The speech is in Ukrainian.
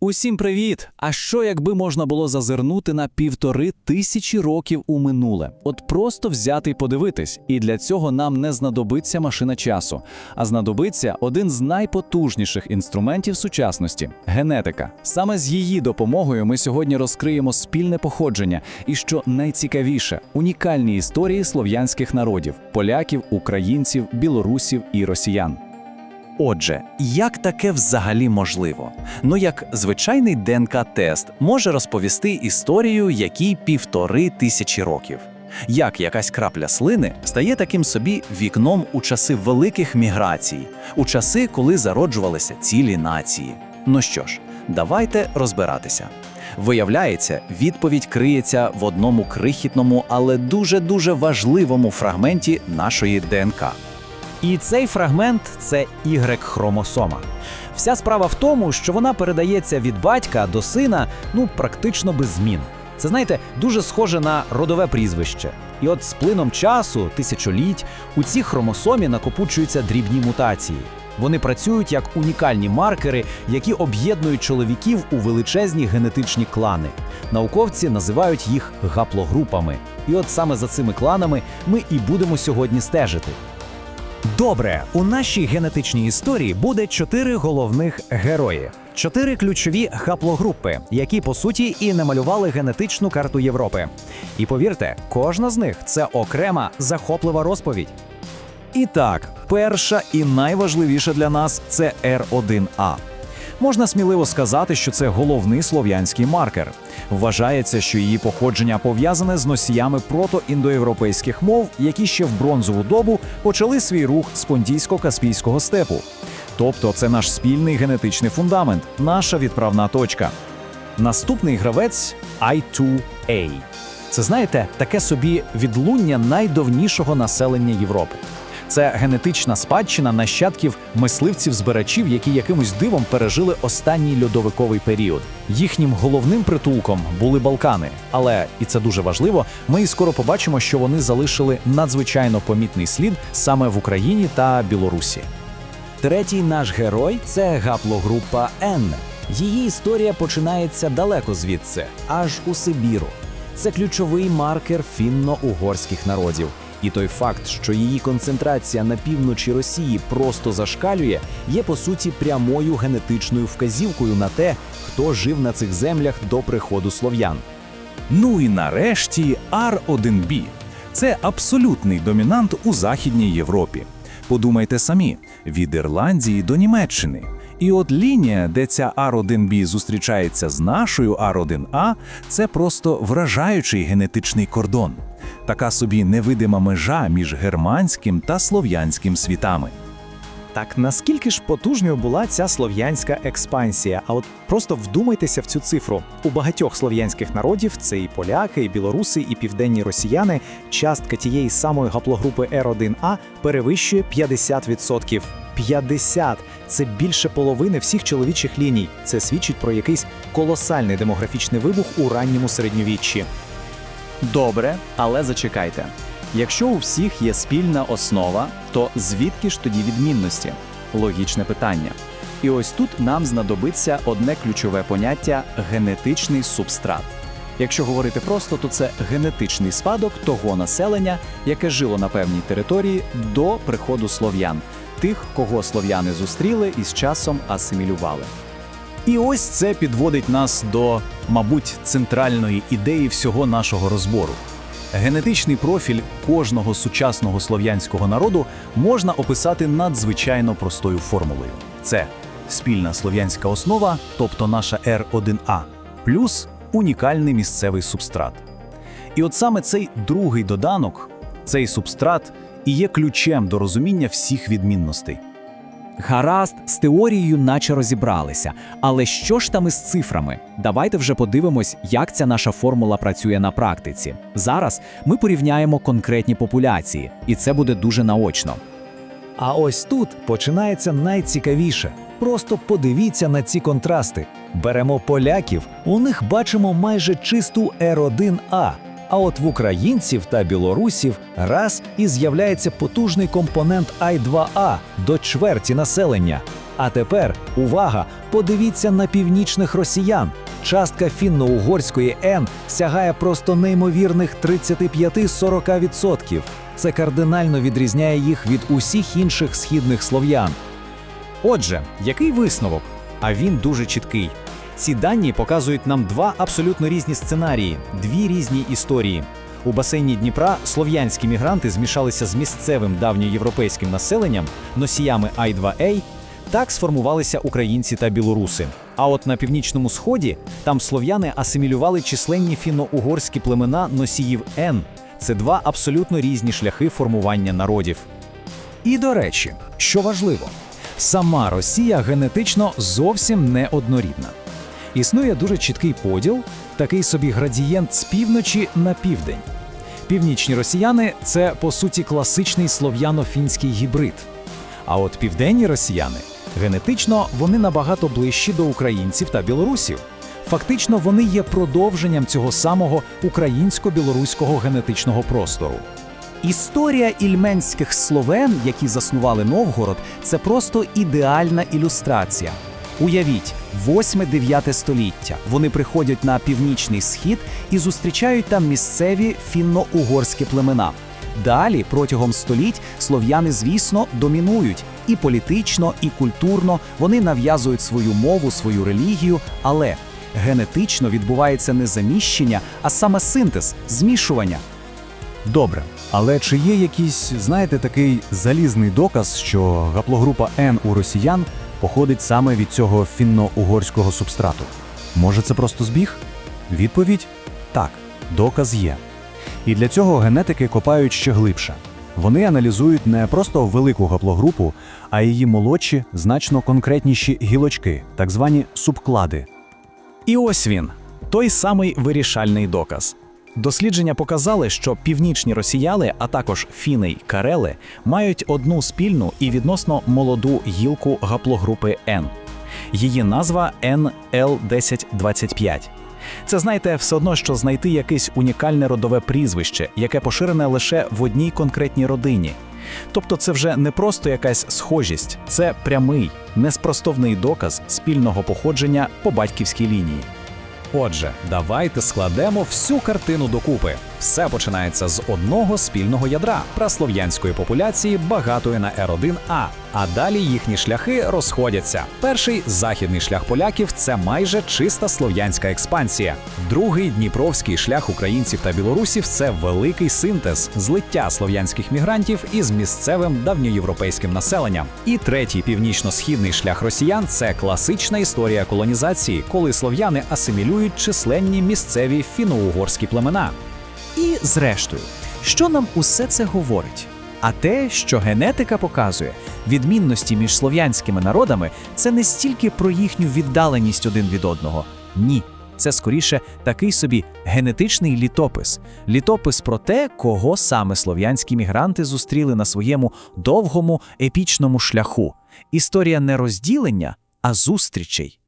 Усім привіт! А що якби можна було зазирнути на півтори тисячі років у минуле? От просто взяти й подивитись. І для цього нам не знадобиться машина часу, а знадобиться один з найпотужніших інструментів сучасності генетика. Саме з її допомогою ми сьогодні розкриємо спільне походження і, що найцікавіше, унікальні історії слов'янських народів поляків, українців, білорусів і росіян. Отже, як таке взагалі можливо? Ну як звичайний ДНК-тест може розповісти історію, якій півтори тисячі років. Як якась крапля слини стає таким собі вікном у часи великих міграцій, у часи, коли зароджувалися цілі нації. Ну що ж, давайте розбиратися. Виявляється, відповідь криється в одному крихітному, але дуже-дуже важливому фрагменті нашої ДНК. І цей фрагмент це Y-хромосома. Вся справа в тому, що вона передається від батька до сина ну практично без змін. Це знаєте, дуже схоже на родове прізвище. І от з плином часу, тисячоліть, у цій хромосомі накопучуються дрібні мутації. Вони працюють як унікальні маркери, які об'єднують чоловіків у величезні генетичні клани. Науковці називають їх гаплогрупами. І от саме за цими кланами ми і будемо сьогодні стежити. Добре, у нашій генетичній історії буде чотири головних герої, чотири ключові хаплогрупи, які по суті і намалювали генетичну карту Європи. І повірте, кожна з них це окрема захоплива розповідь. І так, перша і найважливіша для нас це R1A. Можна сміливо сказати, що це головний слов'янський маркер. Вважається, що її походження пов'язане з носіями протоіндоєвропейських мов, які ще в бронзову добу почали свій рух з понтійсько-каспійського степу. Тобто це наш спільний генетичний фундамент, наша відправна точка. Наступний гравець I2A. Це знаєте, таке собі відлуння найдовнішого населення Європи. Це генетична спадщина нащадків мисливців-збирачів, які якимось дивом пережили останній льодовиковий період. Їхнім головним притулком були Балкани. Але і це дуже важливо. Ми і скоро побачимо, що вони залишили надзвичайно помітний слід саме в Україні та Білорусі. Третій наш герой це гаплогрупа N. Її історія починається далеко звідси, аж у Сибіру. Це ключовий маркер фінно-угорських народів. І той факт, що її концентрація на півночі Росії просто зашкалює, є по суті прямою генетичною вказівкою на те, хто жив на цих землях до приходу слов'ян. Ну і нарешті R1B. Це абсолютний домінант у Західній Європі. Подумайте самі: від Ірландії до Німеччини. І от лінія, де ця R1B зустрічається з нашою R1A, це просто вражаючий генетичний кордон. Така собі невидима межа між германським та слов'янським світами. Так наскільки ж потужною була ця слов'янська експансія? А от просто вдумайтеся в цю цифру. У багатьох слов'янських народів це і поляки, і білоруси, і південні росіяни. Частка тієї самої гаплогрупи R1A перевищує 50%. 50! Це більше половини всіх чоловічих ліній. Це свідчить про якийсь колосальний демографічний вибух у ранньому середньовіччі. Добре, але зачекайте. Якщо у всіх є спільна основа, то звідки ж тоді відмінності? Логічне питання. І ось тут нам знадобиться одне ключове поняття генетичний субстрат. Якщо говорити просто, то це генетичний спадок того населення, яке жило на певній території до приходу слов'ян, тих, кого слов'яни зустріли і з часом асимілювали. І ось це підводить нас до, мабуть, центральної ідеї всього нашого розбору. Генетичний профіль кожного сучасного слов'янського народу можна описати надзвичайно простою формулою: це спільна слов'янська основа, тобто наша R1A, плюс унікальний місцевий субстрат. І от саме цей другий доданок, цей субстрат, і є ключем до розуміння всіх відмінностей. Гаразд, з теорією наче розібралися. Але що ж там із цифрами? Давайте вже подивимось, як ця наша формула працює на практиці. Зараз ми порівняємо конкретні популяції, і це буде дуже наочно. А ось тут починається найцікавіше. Просто подивіться на ці контрасти. Беремо поляків, у них бачимо майже чисту R1A. А от в українців та білорусів раз і з'являється потужний компонент I2A до чверті населення. А тепер увага! Подивіться на північних росіян. Частка фінно-угорської Н сягає просто неймовірних 35-40%. Це кардинально відрізняє їх від усіх інших східних слов'ян. Отже, який висновок? А він дуже чіткий. Ці дані показують нам два абсолютно різні сценарії, дві різні історії. У басейні Дніпра слов'янські мігранти змішалися з місцевим давньоєвропейським населенням, носіями I2A. Так сформувалися українці та білоруси. А от на північному сході там слов'яни асимілювали численні фінно-угорські племена носіїв Н. Це два абсолютно різні шляхи формування народів. І до речі, що важливо, сама Росія генетично зовсім не однорідна. Існує дуже чіткий поділ, такий собі градієнт з півночі на південь. Північні росіяни це по суті класичний слов'яно-фінський гібрид. А от південні росіяни генетично вони набагато ближчі до українців та білорусів. Фактично, вони є продовженням цього самого українсько-білоруського генетичного простору. Історія ільменських словен, які заснували Новгород, це просто ідеальна ілюстрація. Уявіть, 8-9 століття. Вони приходять на північний схід і зустрічають там місцеві фінно-угорські племена. Далі, протягом століть, слов'яни, звісно, домінують і політично, і культурно. Вони нав'язують свою мову, свою релігію, але генетично відбувається не заміщення, а саме синтез, змішування. Добре, але чи є якийсь, знаєте, такий залізний доказ, що гаплогрупа N у росіян походить саме від цього фінно-угорського субстрату? Може, це просто збіг? Відповідь так, доказ є. І для цього генетики копають ще глибше. Вони аналізують не просто велику гаплогрупу, а її молодші, значно конкретніші гілочки, так звані субклади. І ось він, той самий вирішальний доказ. Дослідження показали, що північні росіяни, а також фіни й карели, мають одну спільну і відносно молоду гілку гаплогрупи N. Її назва NL1025. Це, знаєте, все одно, що знайти якесь унікальне родове прізвище, яке поширене лише в одній конкретній родині. Тобто це вже не просто якась схожість, це прямий, неспростовний доказ спільного походження по батьківській лінії. Отже, давайте складемо всю картину докупи. Все починається з одного спільного ядра праслов'янської популяції, багатої на R1A. А далі їхні шляхи розходяться. Перший західний шлях поляків це майже чиста слов'янська експансія. Другий дніпровський шлях українців та білорусів це великий синтез, злиття слов'янських мігрантів із місцевим давньоєвропейським населенням. І третій північно-східний шлях росіян це класична історія колонізації, коли слов'яни асимілюють численні місцеві фіно-угорські племена. І зрештою, що нам усе це говорить? А те, що генетика показує, відмінності між слов'янськими народами це не стільки про їхню віддаленість один від одного. Ні, це скоріше такий собі генетичний літопис. Літопис про те, кого саме слов'янські мігранти зустріли на своєму довгому епічному шляху. Історія не розділення, а зустрічей.